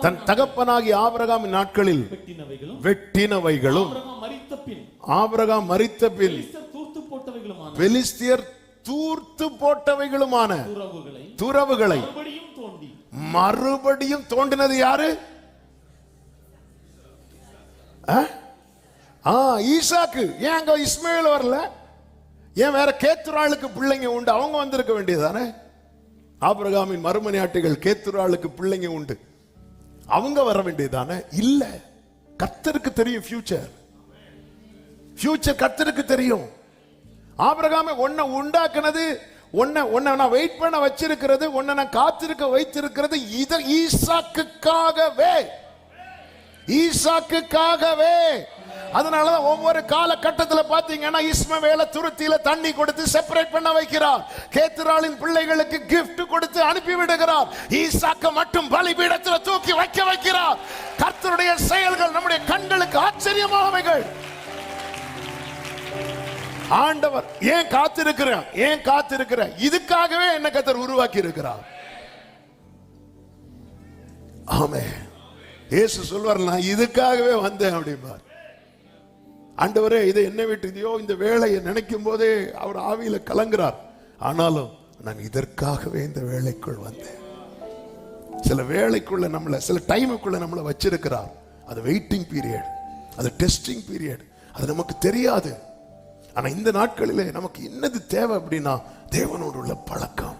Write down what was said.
தன் தகப்பனாகிய ஆபிரகாமின் நாட்களில் வெட்டினவைகளும் ஆபிரகாம் மரித்த பின் பெலிஸ்தியர் தூர்த்து போட்டவைகளுமான துறவுகளை மறுபடியும் தோண்டி மறுபடியும் தோண்டினது யாரு? ஆ? ஆ ஈசாக்கு. ஏன் அங்க இஸ்மாயில் வரல? ஏன் வேற கேத்துராளுக்கு பிள்ளைங்க உண்டு? அவங்க வந்திருக்க வேண்டியதானே ஆபிரகாமின் மறுமனையாட்டிகள் கேத்துராளுக்கு பிள்ளைங்க உண்டு. அவங்க வர வேண்டியதானே? இல்ல. கத்தருக்கு தெரியும் ஃபியூச்சர் ஃபியூச்சர் கத்தருக்கு தெரியும். ஆபிரகாம உன்னை உண்டாக்குனது உன்னை உன்னை நான் வெயிட் பண்ண வச்சிருக்கிறது உன்னை நான் காத்திருக்க வைத்திருக்கிறது இதை ஈசாக்குக்காகவே. ஈசாக்குக்காகவே. அதனாலதான் ஒவ்வொரு காலகட்டத்தில் பாத்தீங்கன்னா இஸ்மவேல துருத்தியில தண்ணி கொடுத்து செப்பரேட் பண்ண வைக்கிறார். கேத்துராளின் பிள்ளைகளுக்கு கிஃப்ட் கொடுத்து அனுப்பி விடுகிறார். ஈசாக்க மட்டும் பலிபீடத்துல தூக்கி வைக்க வைக்கிறார். கர்த்தருடைய செயல்கள் நம்முடைய கண்களுக்கு ஆச்சரியமானவைகள். ஆண்டவர் ஏன் காத்திருக்கிறேன் ஏன் காத்திருக்கிறேன் இதுக்காகவே என்ன கத்தர் உருவாக்கி இருக்கிறார் ஆமே இயேசு சொல்வார் நான் இதுக்காகவே வந்தேன் அப்படிம்பார். ஆண்டவரே இதை என்ன விட்டுதியோ இந்த வேலையை நினைக்கும் போதே அவர் ஆவியில கலங்குறார். ஆனாலும் நான் இதற்காகவே இந்த வேலைக்குள் வந்தேன். சில வேலைக்குள்ள நம்மளை சில டைமுக்குள்ள நம்மளை வச்சிருக்கிறார். அது வெயிட்டிங் பீரியட் அது டெஸ்டிங் பீரியட் அது நமக்கு தெரியாது. ஆனால் இந்த நாட்களிலே நமக்கு என்னது தேவை அப்படின்னா தேவனோடு உள்ள பழக்கம்.